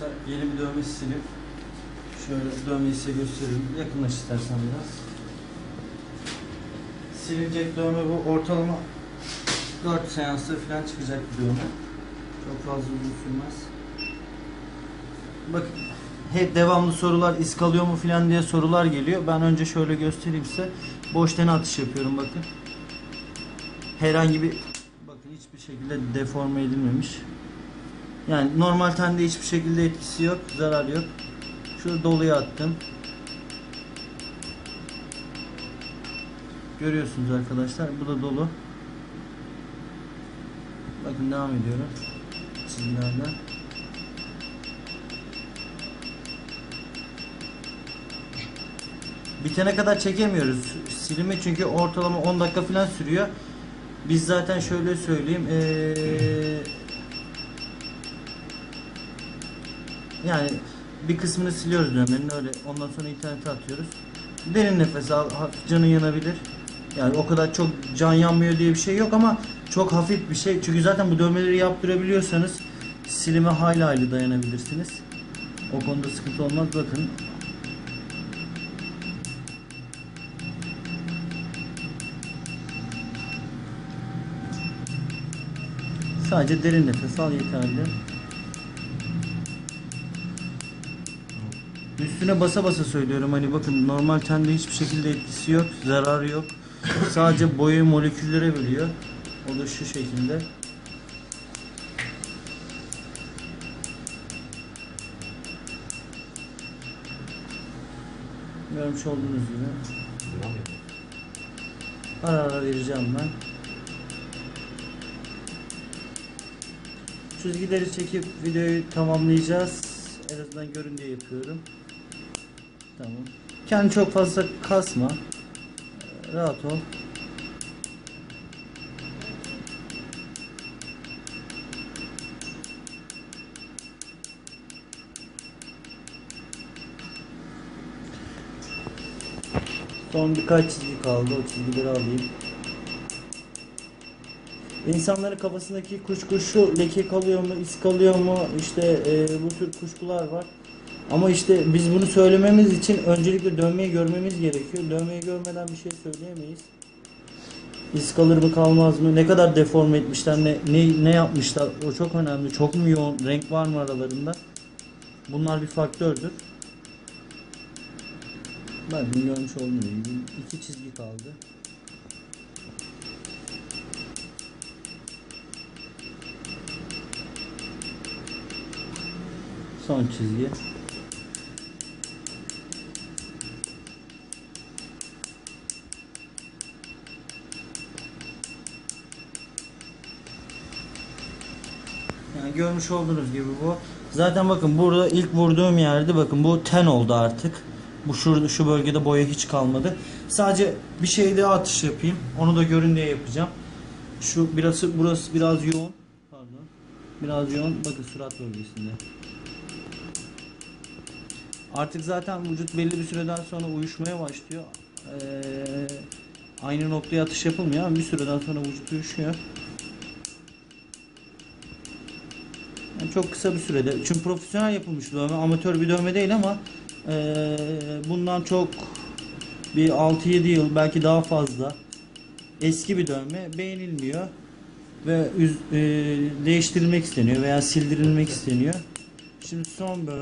arkadaşlar yeni bir dövme silip şöyle dövmeyi size göstereyim. Yakınlaş istersen biraz. Silinecek dövme bu ortalama 4 seansta falan çıkacak bir dövme. Çok fazla uzun sürmez. Bakın hep devamlı sorular iz kalıyor mu falan diye sorular geliyor. Ben önce şöyle göstereyim size. Boş atış yapıyorum bakın. Herhangi bir bakın hiçbir şekilde deforme edilmemiş. Yani normal tende hiçbir şekilde etkisi yok, zarar yok. Şurada doluya attım. Görüyorsunuz arkadaşlar. Bu da dolu. Bakın devam ediyorum. Çizgilerden. Bitene kadar çekemiyoruz silimi çünkü ortalama 10 dakika falan sürüyor. Biz zaten şöyle söyleyeyim. Ee, yani bir kısmını siliyoruz dövmenin öyle. Ondan sonra internete atıyoruz. Derin nefes al. Hafif canın yanabilir. Yani o kadar çok can yanmıyor diye bir şey yok ama çok hafif bir şey. Çünkü zaten bu dövmeleri yaptırabiliyorsanız silime hayli hayli dayanabilirsiniz. O konuda sıkıntı olmaz. Bakın Sadece derin nefes al yeterli. Üstüne basa basa söylüyorum hani bakın normal tende hiçbir şekilde etkisi yok, zararı yok. Sadece boyu moleküllere bölüyor. O da şu şekilde. Görmüş olduğunuz gibi. Ara ara vereceğim ben. Çizgileri çekip videoyu tamamlayacağız. En azından görün diye yapıyorum. Tamam. Kendi çok fazla kasma. Rahat ol. Son birkaç çizgi kaldı. O çizgileri alayım. İnsanların kafasındaki kuşku şu leke kalıyor mu, iz kalıyor mu, işte e, bu tür kuşkular var. Ama işte biz bunu söylememiz için öncelikle dövmeyi görmemiz gerekiyor. Dövmeyi görmeden bir şey söyleyemeyiz. İz kalır mı kalmaz mı, ne kadar deforme etmişler, ne, ne, ne yapmışlar o çok önemli. Çok mu yoğun, renk var mı aralarında? Bunlar bir faktördür. Bakın görmüş olduğunuz gibi iki çizgi kaldı. Son çizgi. Yani görmüş olduğunuz gibi bu. Zaten bakın burada ilk vurduğum yerde bakın bu ten oldu artık. Bu şurada şu bölgede boya hiç kalmadı. Sadece bir şey daha atış yapayım. Onu da görün diye yapacağım. Şu burası burası biraz yoğun. Pardon. Biraz yoğun. Bakın surat bölgesinde. Artık zaten vücut belli bir süreden sonra uyuşmaya başlıyor. Ee, aynı noktaya atış yapılmıyor ama bir süreden sonra vücut uyuşuyor. Çok kısa bir sürede. Çünkü profesyonel yapılmış bir dövme. Amatör bir dövme değil ama ee, bundan çok bir 6-7 yıl belki daha fazla eski bir dövme beğenilmiyor ve ee, değiştirilmek isteniyor veya sildirilmek isteniyor. Şimdi son bölüm